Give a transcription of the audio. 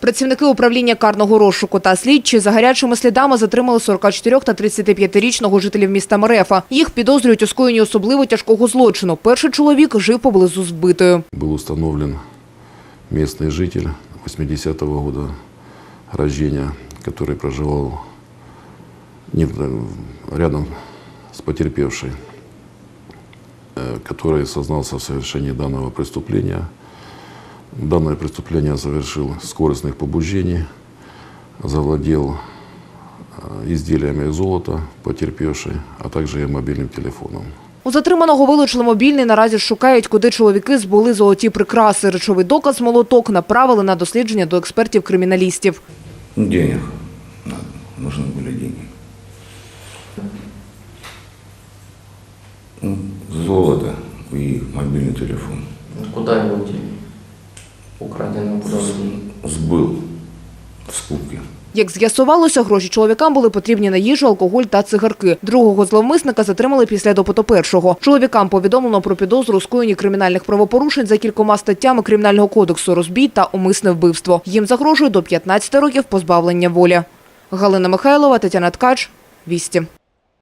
Працівники управління карного розшуку та слідчі за гарячими слідами затримали 44 та 35-річного жителів міста Мерефа. Їх підозрюють у скоєнні особливо тяжкого злочину. Перший чоловік жив поблизу збитою. Был установлен местный житель 80-го года рождения, который проживал не- рядом с потерпевшей, э, который сознался в совершении данного преступления. Данное преступление совершил с корыстных побуждений, завладел э, изделиями из золота потерпевшей, а также и мобильным телефоном. У затриманого вилучили мобільний. Наразі шукають, куди чоловіки збули золоті прикраси. Речовий доказ молоток направили на дослідження до експертів-криміналістів. Ну, денег надо, нужны были деньги. Ну, золото и мобильный телефон. Куда его дели? Украденное куда вы дели? Сбыл в скупке. Як з'ясувалося, гроші чоловікам були потрібні на їжу, алкоголь та цигарки. Другого зловмисника затримали після допиту першого. Чоловікам повідомлено про підозру скоєнні кримінальних правопорушень за кількома статтями Кримінального кодексу розбій та умисне вбивство. Їм загрожує до 15 років позбавлення волі. Галина Михайлова, Тетяна Ткач. Вісті.